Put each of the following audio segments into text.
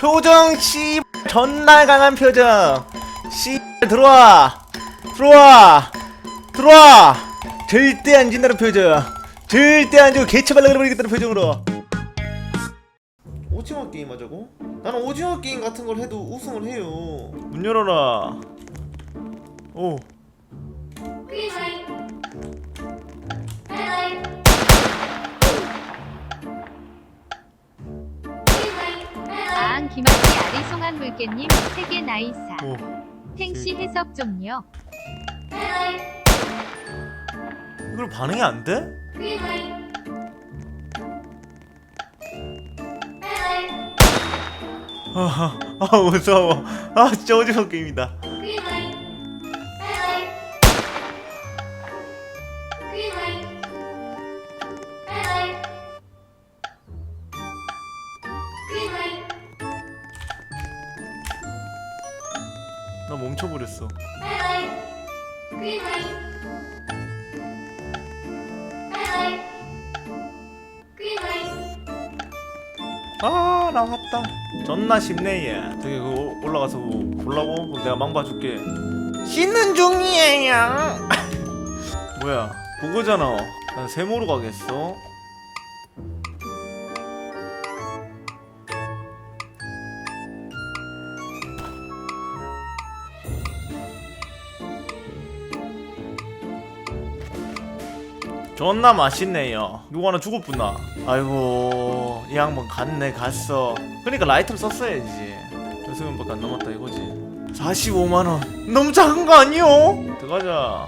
표정 씨 전날 강한 표정. 씨 들어와. 들어와. 들어와. 절대 안 진다는 표정. 절대 안 지고 개처발라 그래버리겠다는 표정으로. 오징어 게임 하자고? 나는 오징어 게임 같은 걸 해도 우승을 해요. 문 열어라. 오 김학기 아리송한 물개님 세계 나이사 오. 탱시 해석 좀요. 이걸 반응이 안 돼? 아, 아 무서워 아 진짜 오징어 게임이다 나 멈춰버렸어. 아 나왔다. 존나 쉽네 얘. 저기 그 오- 올라가서 뭐 보려고? 그럼 내가 망 봐줄게. 씻는 중이에요. 뭐야 그거잖아. 난 세모로 가겠어 존나 맛있네요 누구 하나 죽었구나 아이고 이 양반 갔네 갔어 그러니까 라이트를 썼어야지 몇수면밖에 안 남았다 이거지 45만원 너무 작은 거 아니요? 들어가자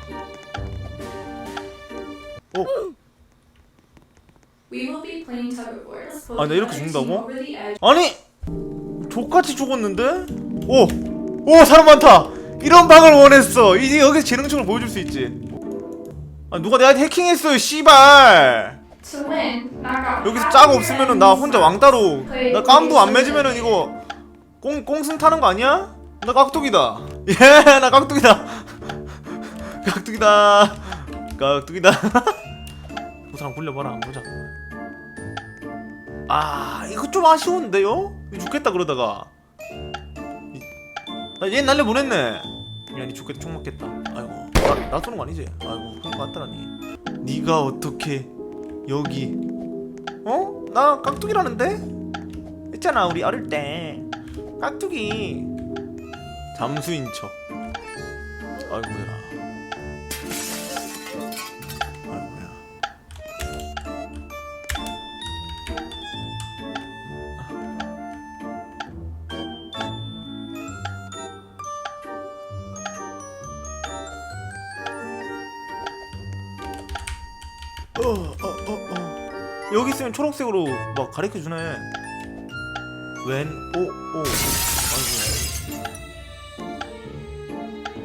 어? 아, 나 이렇게 죽는다고? 아니 족같이 죽었는데? 오! 오 사람 많다! 이런 방을 원했어 이제 여기서 재능충을 보여줄 수 있지 아 누가 내한테 해킹했어요 씨발. 여기서 짝 없으면은 나 혼자 왕따로. 나 깜도 안 맺으면은 이거 꽁 꽁승 타는 거 아니야? 나 깍두기다. 예 나 깍두기다. 깍두기다. 깍두기다. 그 사람 굴려봐라 한번 보자. 아 이거 좀 아쉬운데요? 죽겠다 그러다가. 나 얘 날려 보냈네 야니 죽겠다. 총 맞겠다. 아이고. 나, 나 쏘는 거 아니지? 아이고 그런 거 같더라니. 네가 어떻게 여기 어? 나 깍두기라는데? 했잖아 우리 어릴 때. 깍두기. 잠수인 척. 아이고야 어, 어, 어, 어. 여기 있으면 초록색으로 막 가르쳐 주네. 웬, 오, 오. 아이고.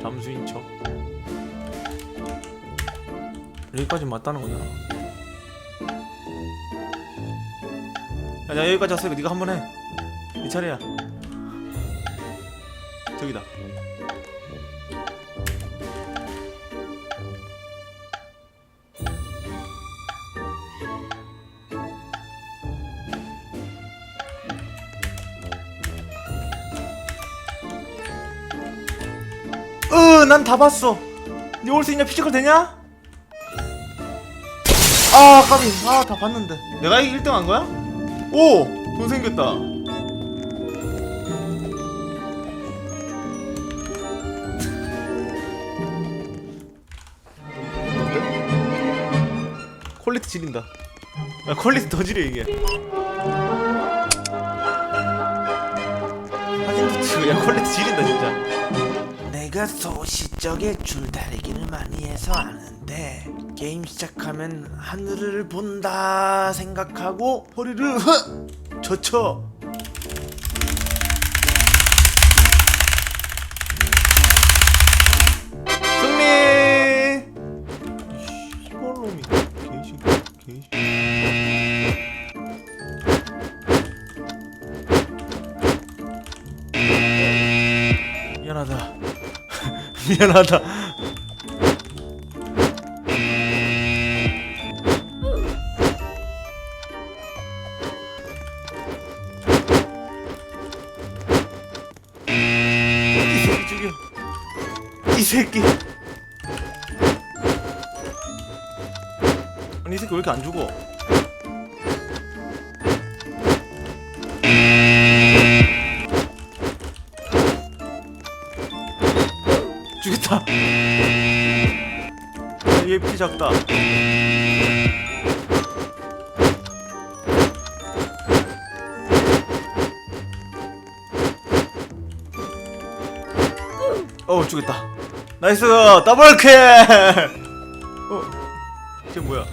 잠수인 척. 여기까지 맞다는 거잖아. 야, 나 여기까지 왔으니까 네가 한 번 해. 네 차례야. 저기다. 으, 난 다 봤어. 니 올 수 있냐? 피지컬 되냐? 아, 까비. 아, 다 봤는데. 내가 1등 한 거야? 오! 돈 생겼다. 퀄리티 지린다. 야, 퀄리티 더 지려, 이게. 사진도 찍고, 야, 퀄리티 지린다, 진짜. 내가 소시 적에 줄다리기를 많이 해서 아는데 게임 시작하면 하늘을 본다 생각하고 허리를 흐 젖혀 미안하다. 이 새끼 이 새끼. 아니 이 새끼 왜 이렇게 안 죽어? 죽였다 얘 피 작다. 어 죽였다. 나이스. 더블킬. 어 이게 뭐야?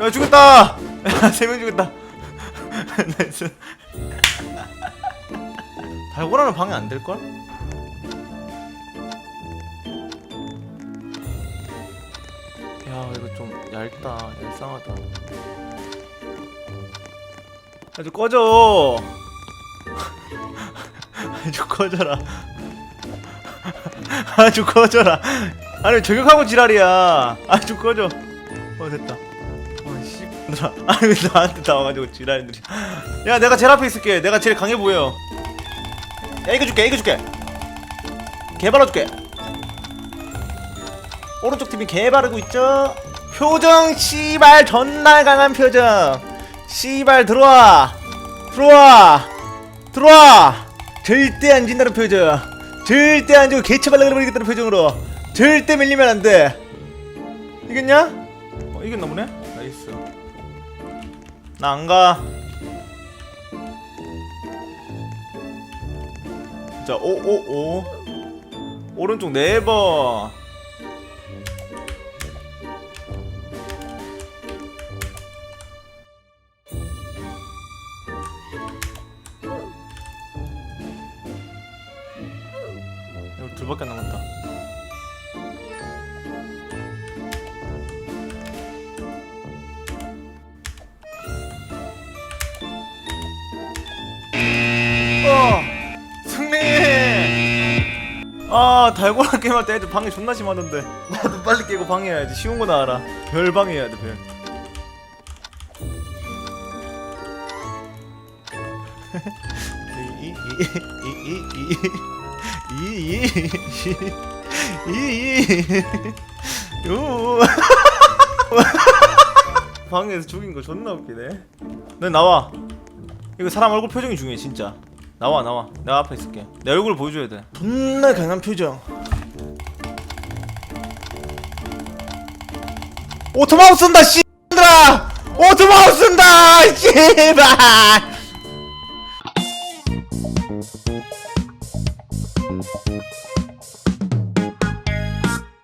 야 죽였다. 야세명 죽였다. 나이스. 달고라는 방해 안 될걸? 얇다 얄쌍하다. 아주 꺼져. 아주 꺼져라. 아주 꺼져라. 아니 저격하고 지랄이야. 아주 꺼져. 어 됐다. 어씨. 아니 왜 나한테 다 와가지고 지랄들이 야 내가 제일 앞에 있을게. 내가 제일 강해 보여. 야 이거 줄게 이거 줄게. 개발아 줄게. 오른쪽 팀이 개바르고 있죠 표정 씨발 존나 강한 표정. 씨발 들어와. 들어와. 들어와. 절대 안 진다는 표정. 절대 안 지고 개처발라 그러겠다는 표정으로. 절대 밀리면 안돼. 이겼냐? 어 이겼나 보네? 나이스. 나 안가. 자, 오, 오, 오. 오른쪽 네 번. 아 달고나 게임 할 때 애들 방해 존나 심하던데 나도 빨리 깨고 방해해야지 쉬운 거 나와라 별 방해해야 돼별 이이이이이이이이이요 방에서 죽인 거 존나 웃기네 너 나와 이거 사람 얼굴 표정이 중요해 진짜 나와 나와. 내가 앞에 있을게. 내 얼굴 보여줘야 돼. 존나 강한 표정. 오토마우 쓴다 씨들아! 오토마우 쓴다 씨발